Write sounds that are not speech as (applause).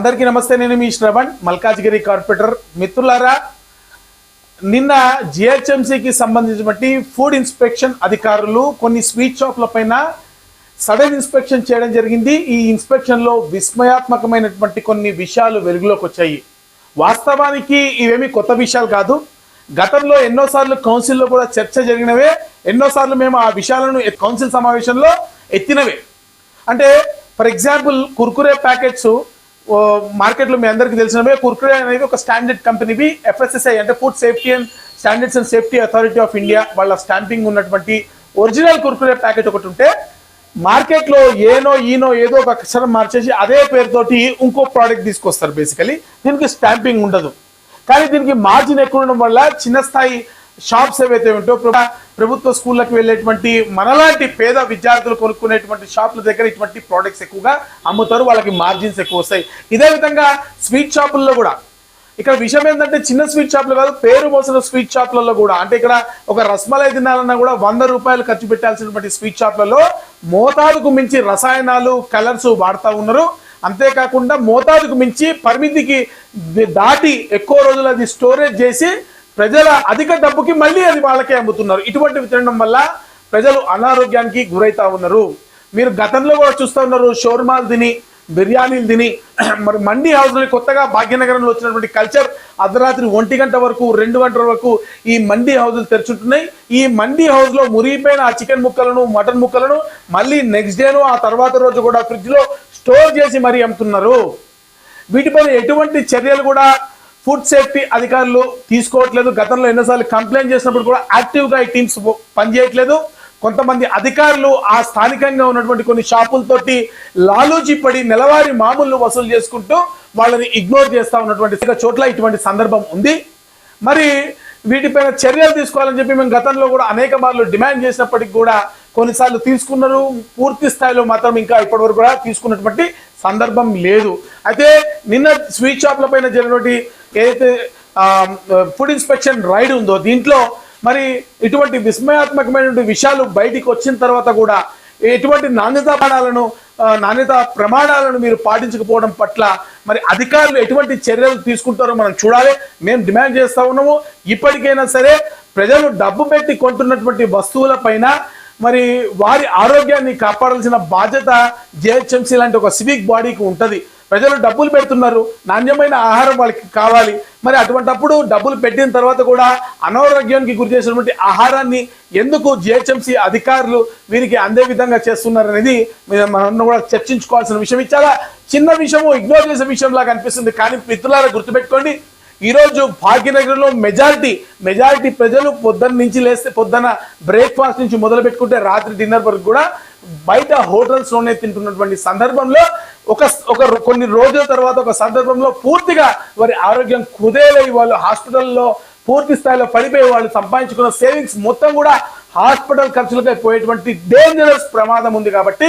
అందరికీ నమస్తే నేను మీ శ్రవణ్ మల్కాజ్గిరి కార్పొరేటర్. మిత్రులారా నిన్న జిహెచ్ఎంసీకి సంబంధించినటువంటి ఫుడ్ ఇన్స్పెక్షన్ అధికారులు కొన్ని స్వీట్ షాప్ల పైన సడన్ ఇన్స్పెక్షన్ చేయడం జరిగింది. ఈ ఇన్స్పెక్షన్లో విస్మయాత్మకమైనటువంటి కొన్ని విషయాలు వెలుగులోకి వచ్చాయి. వాస్తవానికి ఇవేమి కొత్త విషయాలు కాదు. గతంలో ఎన్నోసార్లు కౌన్సిల్లో కూడా చర్చ జరిగినవే ఎన్నోసార్లు మేము ఆ విషయాలను కౌన్సిల్ సమావేశంలో ఎత్తినవే. అంటే ఫర్ ఎగ్జాంపుల్ కుర్కురే ప్యాకెట్స్ మార్కెట్లో మీ అందరికీ తెలిసినవే కుర్కురే అనేది ఒక స్టాండర్డ్ కంపెనీవి ఎఫ్ఎస్ఎస్ఐ అంటే food safety and standards and safety authority of India వాళ్ళ స్టాంపింగ్ ఉన్నటువంటి ఒరిజినల్ కుర్కురే ప్యాకెట్ ఒకటి ఉంటే మార్కెట్లో ఏనో ఈనో ఏదో ఒక అక్షరం మార్చేసి అదే పేరుతోటి ఇంకో ప్రోడక్ట్ తీసుకొస్తారు బేసికలీ. దీనికి స్టాంపింగ్ ఉండదు. కానీ దీనికి మార్జిన్ ఎక్కువ ఉండడం వల్ల చిన్న స్థాయి షాప్స్ ఏవైతే ఉంటో ప్రభుత్వ స్కూళ్ళకి వెళ్ళేటువంటి మనలాంటి పేద విద్యార్థులు కొనుక్కునేటువంటి షాపుల దగ్గర ఇటువంటి ప్రోడక్ట్స్ ఎక్కువగా అమ్ముతారు వాళ్ళకి మార్జిన్స్ ఎక్కువ వస్తాయి. ఇదే విధంగా స్వీట్ షాపుల్లో కూడా. ఇక్కడ విషయం ఏంటంటే చిన్న స్వీట్ షాప్లు కాదు పేరు మోసిన స్వీట్ షాప్లలో కూడా. అంటే ఇక్కడ ఒక రస్మలై తినాలన్నా కూడా వంద రూపాయలు ఖర్చు పెట్టాల్సినటువంటి స్వీట్ షాప్లలో మోతాదుకు మించి రసాయనాలు కలర్స్ వాడుతూ ఉన్నారు. అంతేకాకుండా మోతాదుకు మించి పరిమితికి దాటి ఎక్కువ రోజులు అది స్టోరేజ్ చేసి ప్రజల అధిక డబ్బుకి మళ్ళీ అది వాళ్ళకే అమ్ముతున్నారు. ఇటువంటివి తినడం వల్ల ప్రజలు అనారోగ్యానికి గురవుతా ఉన్నారు. మీరు గతంలో కూడా చూస్తూ ఉన్నారు షోర్మాలు తిని బిర్యానీలు తిని (clears throat) మరి మండీ హౌస్లో కొత్తగా భాగ్యనగరంలో వచ్చినటువంటి కల్చర్ అర్ధరాత్రి ఒంటి గంట వరకు రెండు గంటల వరకు ఈ మండీ హౌజులు తెరుచుంటున్నాయి. ఈ మండీ హౌస్లో మురిగిపోయిన ఆ చికెన్ ముక్కలను మటన్ ముక్కలను మళ్ళీ నెక్స్ట్ డేను ఆ తర్వాత రోజు కూడా ఫ్రిడ్జ్లో స్టోర్ చేసి మరీ అమ్ముతున్నారు. వీటిపైన ఎటువంటి చర్యలు కూడా ఫుడ్ సేఫ్టీ అధికారులు తీసుకోవట్లేదు. గతంలో ఎన్నోసార్లు కంప్లైంట్ చేసినప్పుడు కూడా యాక్టివ్గా ఈ టీమ్స్ పనిచేయట్లేదు. కొంతమంది అధికారులు ఆ స్థానికంగా ఉన్నటువంటి కొన్ని షాపులతోటి లాలూచి పడి నెలవారీ మామూలు వసూలు చేసుకుంటూ వాళ్ళని ఇగ్నోర్ చేస్తూ ఉన్నటువంటి చోట్ల ఇటువంటి సందర్భం ఉంది. మరి వీటిపైన చర్యలు తీసుకోవాలని చెప్పి మేము గతంలో కూడా అనేక మార్లు డిమాండ్ చేసినప్పటికీ కూడా కొన్నిసార్లు తీసుకున్నారు. పూర్తి స్థాయిలో మాత్రం ఇంకా ఇప్పటివరకు కూడా తీసుకున్నటువంటి సందర్భం లేదు. అయితే నిన్న స్వీట్ షాప్ల పైన జరిగినటువంటి ఏదైతే ఫుడ్ ఇన్స్పెక్షన్ రైడ్ ఉందో దీంట్లో మరి ఇటువంటి విస్మయాత్మకమైనటువంటి విషయాలు బయటికి వచ్చిన తర్వాత కూడా ఎటువంటి నాణ్యతా ప్రమాణాలను నాణ్యత ప్రమాణాలను మీరు పాటించకపోవడం పట్ల మరి అధికారులు ఎటువంటి చర్యలు తీసుకుంటారో మనం చూడాలి. మేము డిమాండ్ చేస్తూ ఉన్నాము. ఇప్పటికైనా సరే ప్రజలు డబ్బు పెట్టి కొంటున్నటువంటి వస్తువుల పైన మరి వారి ఆరోగ్యాన్ని కాపాడాల్సిన బాధ్యత జిహెచ్ఎంసీ లాంటి ఒక సివిక్ బాడీకి ఉంటుంది. ప్రజలు డబ్బులు పెడుతున్నారు నాణ్యమైన ఆహారం వాళ్ళకి కావాలి. మరి అటువంటప్పుడు డబ్బులు పెట్టిన తర్వాత కూడా అనారోగ్యానికి గురి చేసినటువంటి ఆహారాన్ని ఎందుకు జిహెచ్ఎంసీ అధికారులు వీరికి అందే విధంగా చేస్తున్నారు అనేది మనం కూడా చర్చించుకోవాల్సిన విషయం. చాలా చిన్న విషయము ఇగ్నోర్ చేసే విషయం లాగా అనిపిస్తుంది కానీ మిత్రులారా గుర్తుపెట్టుకోండి ఈరోజు భాగ్యనగరంలో మెజారిటీ మెజారిటీ ప్రజలు పొద్దున్న నుంచి లేస్తే పొద్దున బ్రేక్ఫాస్ట్ నుంచి మొదలు పెట్టుకుంటే రాత్రి డిన్నర్ వరకు కూడా బయట హోటల్స్లోనే తింటున్నటువంటి సందర్భంలో ఒక ఒక కొన్ని రోజుల తర్వాత ఒక సందర్భంలో పూర్తిగా వారి ఆరోగ్యం కుదేలై వాళ్ళు హాస్పిటల్లో పూర్తి స్థాయిలో పడిపోయి వాళ్ళు సంపాదించుకున్న సేవింగ్స్ మొత్తం కూడా హాస్పిటల్ ఖర్చులకై పోయేటువంటి డేంజరస్ ప్రమాదం ఉంది కాబట్టి